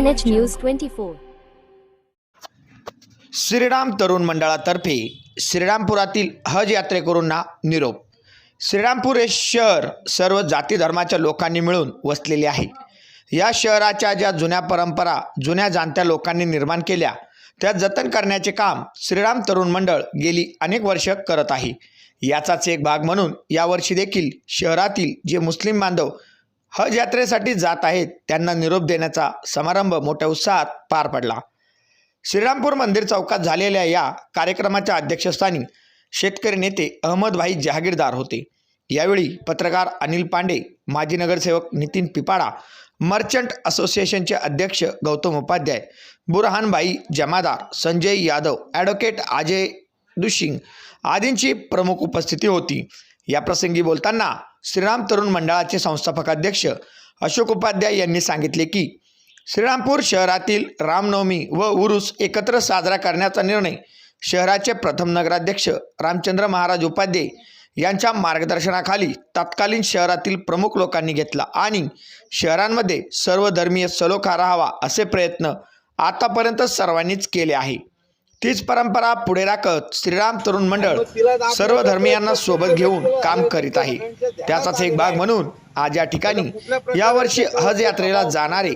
NH news twenty four Shriram तरुण मंडळातर्फे श्रीरामपुरातील हज यात्रेकरूंना निरोप. श्रीरामपूर हे शहर सर्व जाती धर्माच्या लोकांनी मिळून वसलेले आहे. या शहराच्या ज्या जुन्या परंपरा जुन्या जाणत्या लोकांनी निर्माण केल्या त्या जतन करण्याचे काम श्रीराम तरुण मंडळ गेली अनेक वर्ष करत आहे. याचाच एक भाग म्हणून यावर्षी देखील शहरातील जे मुस्लिम बांधव हज यात्रेसाठी जात आहेत. त्यांना निरोप देण्याचा समारंभ मोठ्या उत्साहात पार पडला. श्रीरामपूर मंदिर चौकात झालेल्या या कार्यक्रमाच्या अध्यक्षस्थानी शेतकरी नेते अहमदभाई जहागीरदार होते. यावेळी पत्रकार अनिल पांडे माजी नगरसेवक नितीन पिपाडा मर्चंट असोसिएशनचे अध्यक्ष गौतम उपाध्याय बुरहानभाई जमादार संजय यादव ॲडव्होकेट अजय दुशिंग आदींची प्रमुख उपस्थिती होती. या प्रसंगी बोलताना श्रीराम तरुण मंडळाचे संस्थापक अध्यक्ष अशोक उपाध्याय यांनी सांगितले की श्रीरामपूर शहरातील रामनवमी व उरुस एकत्र साजरा करण्याचा निर्णय शहराचे प्रथम नगराध्यक्ष रामचंद्र महाराज उपाध्ये यांच्या मार्गदर्शनाखाली तत्कालीन शहरातील प्रमुख लोकांनी घेतला आणि शहरांमध्ये सर्वधर्मीय सलोखा राहावा असे प्रयत्न आतापर्यंत सर्वांनीच केले आहे. तीच परंपरा पुढे राखत श्रीराम तरुण मंडळ सर्व धर्मियांना सोबत घेऊन काम करीत आहे. त्याचाच एक भाग म्हणून आज या ठिकाणी यावर्षी हज यात्रेला जाणारे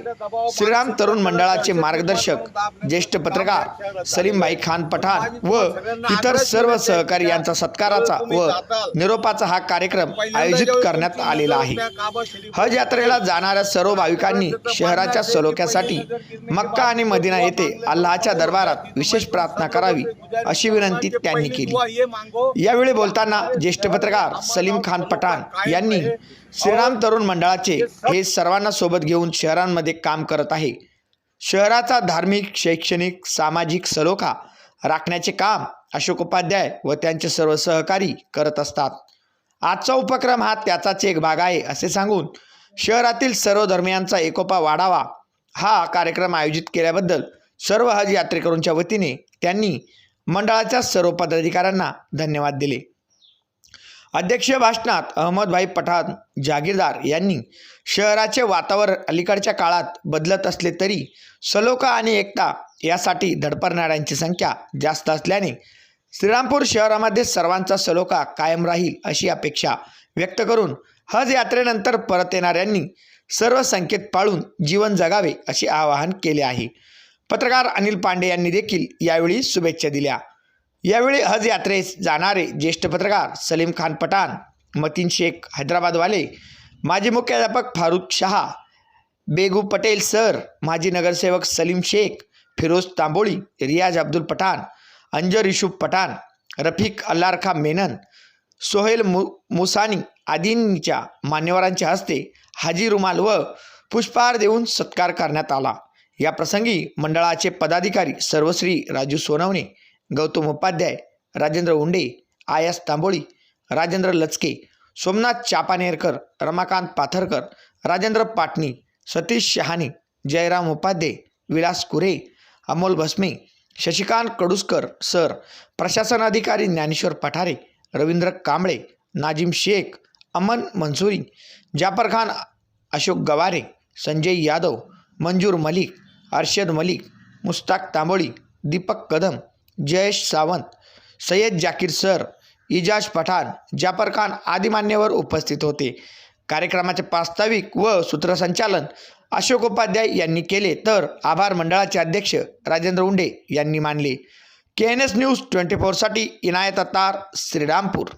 श्रीराम तरुण मंडळाचे मार्गदर्शक ज्येष्ठ पत्रकार सलीमभाई खान पठाण व इतर सर्व सहकारी यांचा सत्काराचा व निरोपाचा हा कार्यक्रम आयोजित करण्यात आलेला आहे. हज यात्रेला जाणाऱ्या सर्व भाविकांनी शहराच्या सलोख्यासाठी मक्का आणि मदिना येथे अल्लाहच्या दरबारात विशेष प्रार्थना करावी अशी विनंती त्यांनी केली. यावेळी बोलताना ज्येष्ठ पत्रकार सलीम खान पठाण यांनी श्रीराम तरुण मंडळाचे हे सर्वांना सोबत घेऊन शहरांमध्ये काम करत आहे. शहराचा धार्मिक शैक्षणिक सामाजिक सलोखा राखण्याचे काम अशोक उपाध्याय व त्यांचे सर्व सहकारी करत असतात. आजचा उपक्रम हा त्याचाच एक भाग आहे असे सांगून शहरातील सर्व धर्मियांचा एकोपा वाढावा हा कार्यक्रम आयोजित केल्याबद्दल सर्व हज यात्रेकरूंच्या वतीने त्यांनी मंडळाच्या सर्व पदाधिकाऱ्यांना धन्यवाद दिले. अध्यक्षीय भाषणात अहमदभाई पठाण जागीरदार यांनी शहराचे वातावरण अलीकडच्या काळात बदलत असले तरी सलोखा आणि एकता यासाठी धडपडणाऱ्यांची संख्या जास्त असल्याने श्रीरामपूर शहरामध्ये सर्वांचा सलोखा कायम राहील अशी अपेक्षा व्यक्त करून हज यात्रेनंतर परत येणाऱ्यांनी सर्व संकेत पाळून जीवन जगावे असे आवाहन केले आहे. पत्रकार अनिल पांडे यांनी देखील यावेळी शुभेच्छा दिल्या. यावेळी हज यात्रेस जाणारे ज्येष्ठ पत्रकार सलीम खान पठाण मतीन शेख हैदराबादवाले माजी मुख्याध्यापक फारुख शहा बेगू पटेल सर माजी नगरसेवक सलीम शेख फिरोज तांबोळी रियाज अब्दुल पठाण अंजर युसुफ पठाण रफिक अल्लारखा मेनन सोहेल मु मुसानी आदींच्या मान्यवरांच्या हस्ते हाजी रुमाल व पुष्पहार देऊन सत्कार करण्यात आला. या प्रसंगी मंडळाचे पदाधिकारी सर्वश्री राजू सोनवणे गौतम उपाध्याय राजेंद्र उंडे आयास तांबोळी राजेंद्र लचके सोमनाथ चापानेरकर रमाकांत पाथरकर राजेंद्र पाटणी सतीश शहाणे जयराम उपाध्ये विलास कुरे अमोल भस्मे शशिकांत कडुसकर सर प्रशासन अधिकारी ज्ञानेश्वर पठारे रवींद्र कांबळे नाजिम शेख अमन मंसुरी जाफर खान अशोक गवारे संजय यादव मंजूर मलिक अर्शद मलिक मुस्ताक तांबोळी दीपक कदम जयेश सावंत सय्यद जाकीर सर इजाज पठाण जाफर खान आदी मान्यवर उपस्थित होते. कार्यक्रमाचे प्रास्ताविक व सूत्रसंचालन अशोक उपाध्याय यांनी केले तर आभार मंडळाचे अध्यक्ष राजेंद्र उंडे यांनी मानले. K N S news twenty फोरसाठी Inayat अतार Shrirampur.